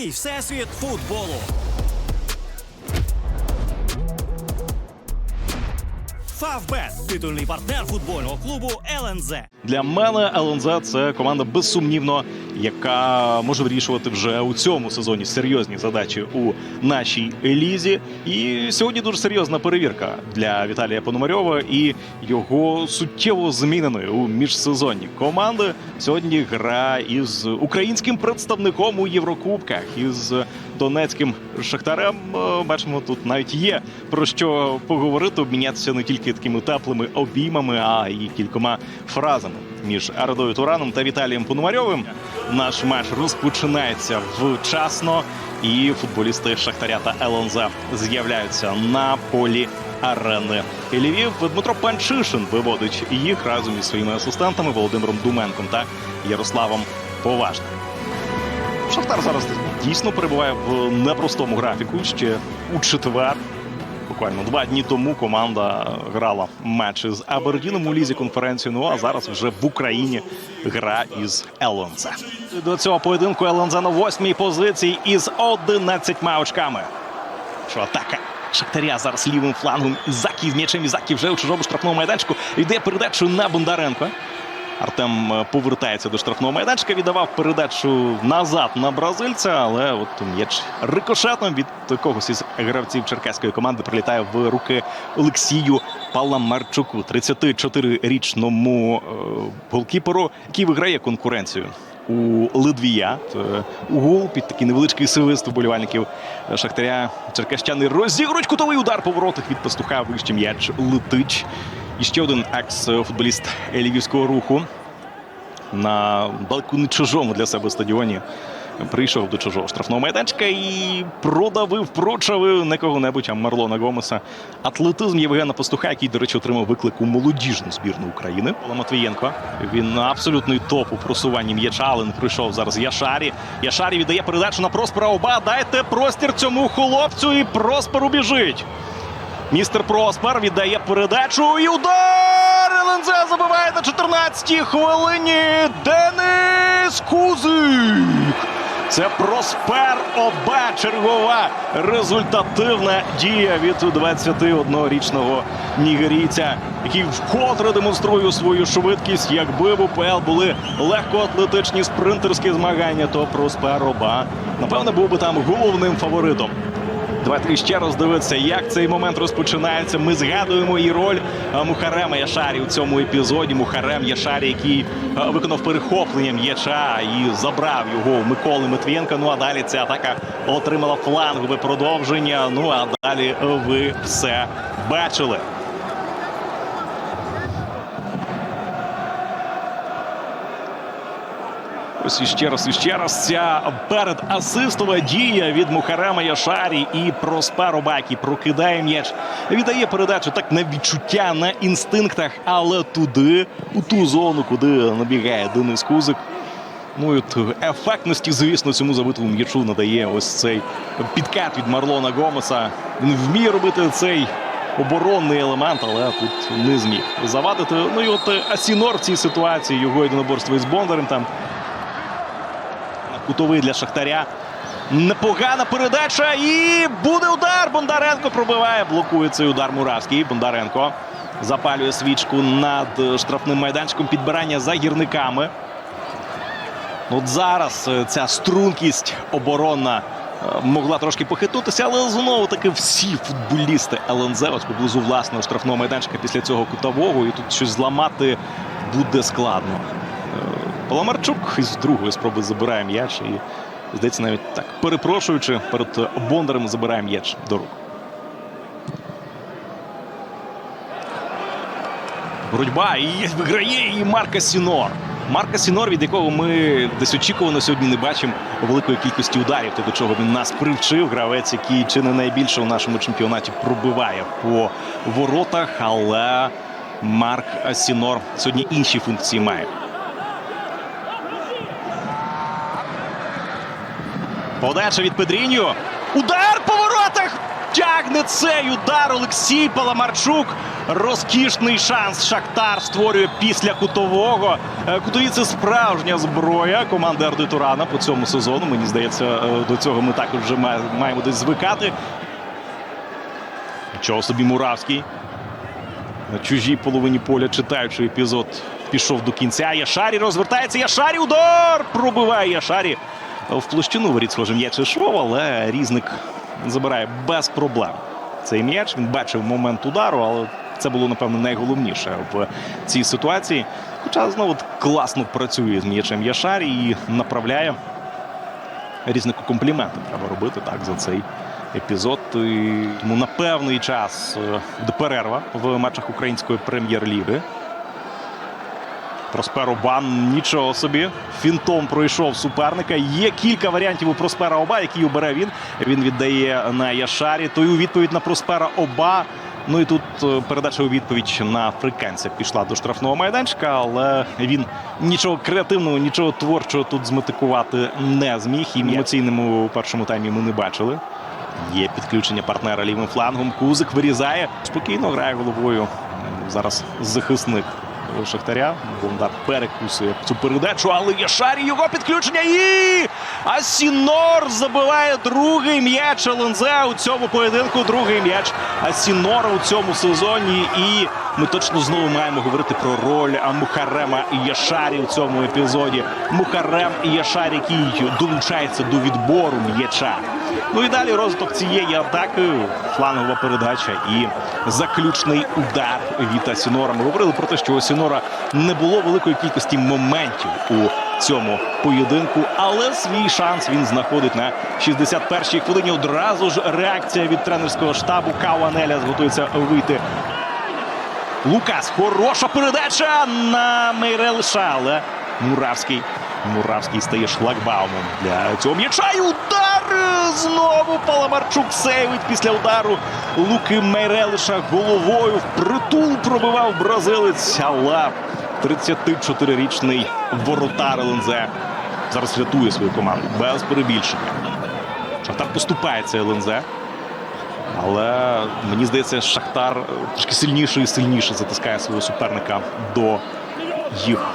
Твій всесвіт футболу. Фавбет титульний партнер футбольного клубу ЛНЗ. Для мене ЛНЗ це команда безсумнівно, яка може вирішувати вже у цьому сезоні серйозні задачі у нашій лізі. І сьогодні дуже серйозна перевірка для Віталія Пономарьова і його суттєво зміненої у міжсезонні команди. Сьогодні гра із українським представником у Єврокубках із донецьким шахтарем. Е, Бачимо, тут навіть є про що поговорити, обмінятися не тільки такими теплими обіймами, а й кількома фразами між Арадою Тураном та Віталієм Пономарьовим. Наш матч розпочинається вчасно, і футболісти Шахтаря та ЛНЗ з'являються на полі арени Львів. Дмитро Панчишин виводить їх разом із своїми асистентами Володимиром Думенком та Ярославом Поважним. Шахтар зараз дійсно перебуває в непростому графіку. Ще у четвер. Буквально два дні тому команда грала матчі з Абердіном у лізі конференції. Ну а зараз вже в Україні гра із ЛНЗ. До цього поєдинку ЛНЗ на восьмій позиції із 11 очками. Що атака Шахтаря зараз лівим флангом. Ізакі з м'ячем Ізакі вже у чужому штрафному майданчику. Йде передачу на Бондаренко. Артем е, повертається до штрафного майданчика, віддавав передачу назад на бразильця, але от м'яч рикошетом від когось із гравців черкаської команди прилітає в руки Олексію Паламарчуку, 34-річному е, голкіперу, який виграє конкуренцію. У Литвія Е, у гол під такий невеличкий свист вболівальників Шахтаря. Черкащани розігрують кутовий удар по воротах від пастуха. Вище м'яч летить. І ще один екс-футболіст львівського руху на далеко чужому для себе стадіоні. Прийшов до чужого штрафного майданчика і продавив, прочавив не кого-небудь, а Марлона Гомеса. Атлетизм Євгена Пастуха, який, до речі, отримав виклик у молодіжну збірну України. Павло Матвієнко. Він абсолютний топ у просуванні м'яча, але не прийшов зараз Яшарі. Яшарі віддає передачу на Проспера Оба. Дайте простір цьому хлопцю, і Проспер убіжить. Містер Проспер віддає передачу і удар! ЛНЗ забиває на 14-й хвилині. Денис Кузик. Це Проспер Оба. Чергова результативна дія від 21-річного нігерійця, який вкотре демонструє свою швидкість. Якби в УПЛ були легкоатлетичні спринтерські змагання, то Проспер Оба, напевно, був би там головним фаворитом. Давайте ще раз дивитися, як цей момент розпочинається. Ми згадуємо і роль е, Мухарема Яшарі у цьому епізоді. Мухарем Яшарі, який е, виконав перехоплення м'яча і забрав його у Миколи Матвієнка. Ну а далі ця атака отримала флангове продовження. Ну а далі ви все бачили. Ось іще раз, іще раз ця передасистова дія від Мухарема Яшарі і Проспер Обакі прокидає м'яч. Віддає передачу так на відчуття, на інстинктах, але туди, у ту зону, куди набігає Денис Кузик. Ну і ефектності, звісно, цьому забитому м'ячу надає ось цей підкат від Марлона Гомеса. Він вміє робити цей оборонний елемент, але тут не зміг завадити. Ну і от Асінор в цій ситуації, його єдиноборство із Бондарем там кутовий для Шахтаря. Непогана передача. І буде удар. Бондаренко пробиває. Блокує цей удар Муравський. Бондаренко запалює свічку над штрафним майданчиком підбирання за гірниками. От зараз е, ця стрункість оборонна е, могла трошки похитнутися, але знову таки всі футболісти ЛНЗ ось поблизу власного штрафного майданчика після цього кутового. І тут щось зламати буде складно. Паламарчук із другої спроби забирає м'яч і, здається, навіть так перепрошуючи перед Бондарем забирає м'яч до рук. Боротьба і виграє її Марка Сінор. Марка Сінор, від якого ми десь очікувано сьогодні не бачимо великої кількості ударів, те, до чого він нас привчив. Гравець, який чи не найбільше у нашому чемпіонаті пробиває по воротах, але Марк Сінор сьогодні інші функції має. Подача від Педріньо. Удар по воротах! Тягне цей удар Олексій Паламарчук. розкішний шанс Шахтар створює після кутового. Е, Кутові це справжня зброя команди Арди Турана по цьому сезону. Мені здається, е, до цього ми також вже маємо десь звикати. Чого собі Муравський. На чужій половині поля читаючи епізод пішов до кінця. Яшарі розвертається. Яшарі удар! Пробиває Яшарі. В площину воріт схоже м'яч йшов, але різник забирає без проблем. Цей м'яч він бачив момент удару, але це було напевно найголовніше в цій ситуації. Хоча знову класно працює з м'ячем Яшарі і направляє різнику компліменти треба робити так за цей епізод. Тому на певний час е, буде перерва в матчах української прем'єр-ліги. Просперо Бан нічого собі. Фінтом пройшов суперника. Є кілька варіантів у Проспера Оба, які обере він. Він віддає на Яшарі. Той у відповідь на Проспера Оба. Ну і тут е, передача у відповідь на африканця пішла до штрафного майданчика, але він нічого креативного, нічого творчого тут зметикувати не зміг. І емоційному у першому таймі ми не бачили. Є підключення партнера лівим флангом. Кузик вирізає. Спокійно грає головою. Зараз захисник Шахтаря. Бондар перекусує цю передачу, але Яшарі його підключення. І Асінор забиває другий м'яч ЛНЗ у цьому поєдинку. Другий м'яч Асінора у цьому сезоні. І ми точно знову маємо говорити про роль Мухарема Яшарі у цьому епізоді. Мухарем і Яшарі, який долучається до відбору м'яча. Ну і далі розвиток цієї атаки, флангова передача і заключний удар від Асінора. Ми говорили про те, що у Асінора не було великої кількості моментів у цьому поєдинку, але свій шанс він знаходить на 61-й хвилині. Одразу ж реакція від тренерського штабу Кауанеля готується вийти Лукас, хороша передача на Мейрелиша, але Муравський. Муравський стає шлагбаумом для цього м'яча. І удар! Знову Паламарчук сейвить після удару Луки Мейрелиша головою. Впритул пробивав бразилець. Але 34-річний воротар ЛНЗ зараз рятує свою команду без перебільшення. Шахтар поступається ЛНЗ. Але мені здається, Шахтар трошки сильніше і сильніше затискає свого суперника до їх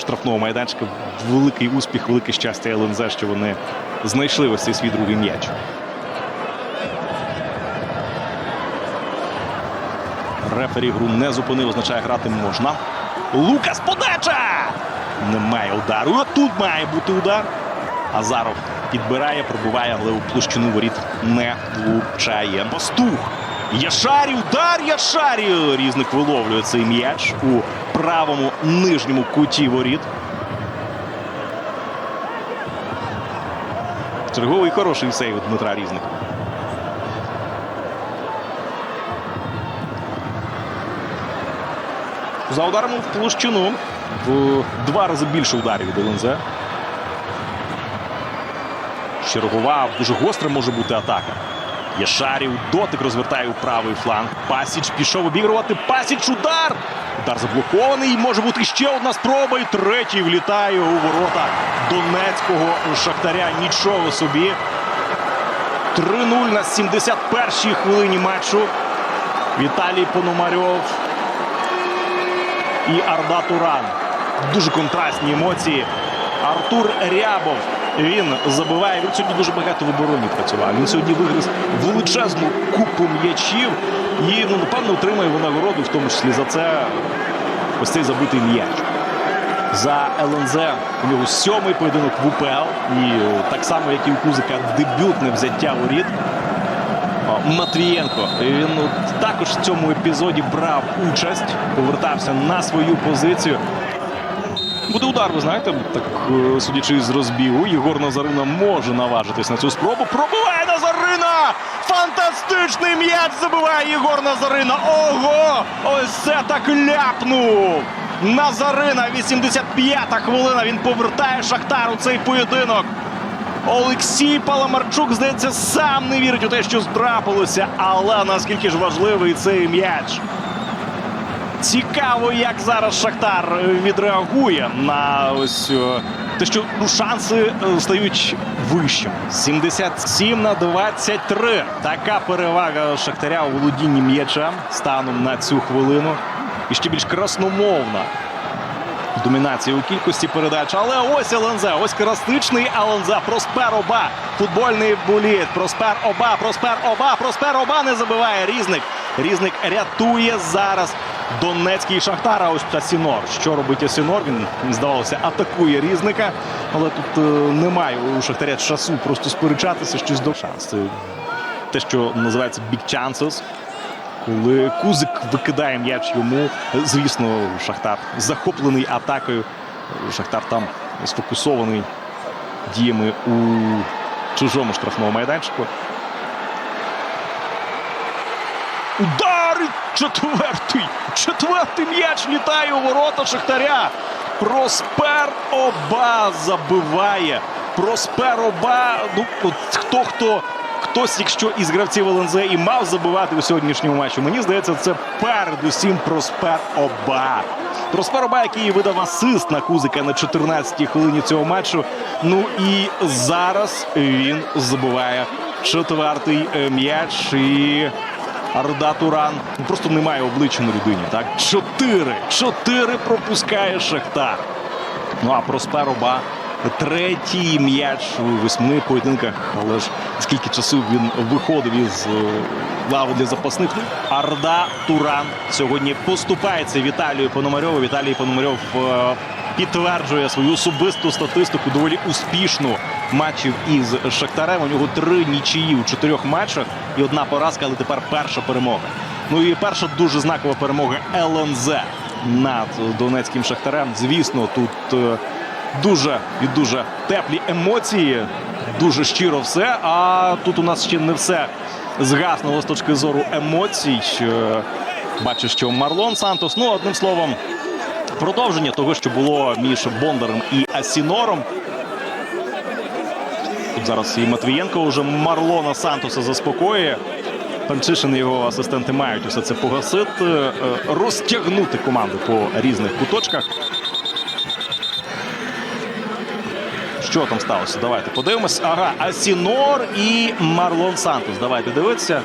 штрафного майданчика. Великий успіх, велике щастя ЛНЗ, що вони знайшли ось цей свій другий м'яч. Рефері гру не зупинив, означає грати можна. Лукас подача! Немає удару. А тут має бути удар. Азаров підбирає, пробиває, але у площину воріт не влучає. Пастух. Яшарі, удар Яшарі. Різник виловлює цей м'яч у правому нижньому куті воріт. Черговий хороший сейв Дмитра Різника. За ударом в площину в два рази більше ударів від ЛНЗ. Чергова, дуже гостра може бути атака. Яшарів дотик розвертає у правий фланг. Пасіч пішов обігрувати. Пасіч удар. Удар заблокований. Може бути ще одна спроба. І третій влітає у ворота Донецького Шахтаря. Нічого собі. 3-0 на 71-й хвилині матчу. Віталій Пономарьов і Арда Туран. Дуже контрастні емоції. Артур Рябов. Він забиває. Він сьогодні дуже багато в обороні працював. Він сьогодні виграв величезну купу м'ячів і ну, напевно отримає винагороду, в тому числі за це ось цей забитий м'яч. За ЛНЗ у нього сьомий поєдинок в УПЛ. І е, так само, як і у Кузика, дебютне взяття воріт. О, Матвієнко. Він ну, також в цьому епізоді брав участь, повертався на свою позицію. Буде удар, ви знаєте, так е, судячи з розбігу, Єгор Назарина може наважитись на цю спробу. Пробиває Назарина! Фантастичний м'яч забиває Єгор Назарина. Ого! Ось це так ляпнув! Назарина, 85-та хвилина. Він повертає Шахтар у цей поєдинок. Олексій Паламарчук, здається, сам не вірить у те, що трапилося, але наскільки ж важливий цей м'яч. Цікаво, як зараз Шахтар відреагує на ось е, те, що ну, шанси е, стають вищими. 77 на 23. Така перевага Шахтаря у володінні м'ячем станом на цю хвилину. І ще більш красномовна домінація у кількості передач. Але ось ЛНЗ, ось крастичний ЛНЗ. Проспер Оба. Футбольний боліт. Проспер Оба, Проспер Оба, Проспер Оба не забиває. Різник. Різник рятує зараз Донецький Шахтар. А ось Асінор. Що робить Асінор? Він здавалося, атакує різника. Але тут е, немає у Шахтаря часу просто сперечатися щось до шанс. Це те, що називається big chances. Коли Кузик викидає м'яч йому, звісно, Шахтар захоплений атакою. Шахтар там сфокусований діями у чужому штрафному майданчику. Удар! І Четвертий! Четвертий м'яч літає у ворота Шахтаря. Проспер Оба забиває. Проспер Оба. Ну, хто хто. Хтось, якщо із гравців ЛНЗ і мав забивати у сьогоднішньому матчі, мені здається, це передусім Проспер Оба. Проспер Оба, який видав асист на Кузика на 14-й хвилині цього матчу. Ну і зараз він забиває четвертий е, м'яч. І Арда Туран ну, просто немає обличчя на людині. Так, чотири. Чотири пропускає Шахтар. Ну а Проспер Оба третій м'яч у восьми поєдинках. Але ж скільки часу він виходив із е, лави для запасних. Арда Туран сьогодні поступається Віталію Пономарьову. Віталій Пономарьов е, підтверджує свою особисту статистику доволі успішну матчів із Шахтарем. У нього три нічиї у чотирьох матчах і одна поразка, але тепер перша перемога. Ну і перша дуже знакова перемога ЛНЗ над Донецьким Шахтарем. Звісно, тут е, дуже і дуже теплі емоції, дуже щиро все. А тут у нас ще не все згаснуло з точки зору емоцій. Е, Бачу, що Марлон Сантос. Ну, одним словом, продовження того, що було між Бондарем і Асінором. Тут зараз і Матвієнко вже Марлона Сантоса заспокоює. Панчишин і його асистенти мають усе це погасити, е, розтягнути команду по різних куточках. Що там сталося? Давайте подивимось. Ага, Асінор і Марлон Сантос. Давайте дивитися.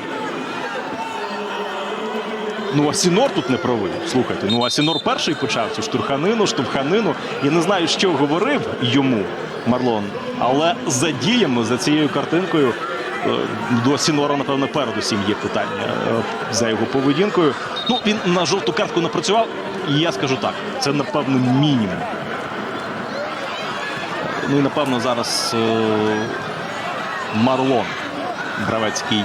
Ну, Асінор тут не правий. Слухайте, ну Асінор перший почав цю штурханину, штовханину. Я не знаю, що говорив йому Марлон, але за діями, за цією картинкою, е, до Асінора, напевно, передусім є питання е, за його поведінкою. Ну, він на жовту картку напрацював, і я скажу так: це, напевно, мінімум. Ну і напевно зараз е, Марлон, гравець, який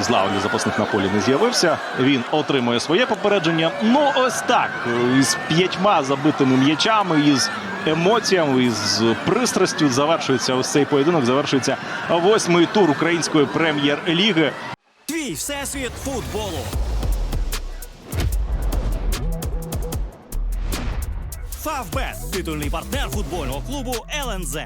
з лави запасних на полі не з'явився. Він отримує своє попередження. Ну, ось так. Із п'ятьма забитими м'ячами, із емоціями, із пристрастю завершується ось цей поєдинок. Завершується восьмий тур української прем'єр-ліги. Твій всесвіт футболу. Фавбет титульний партнер футбольного клубу ЛНЗ.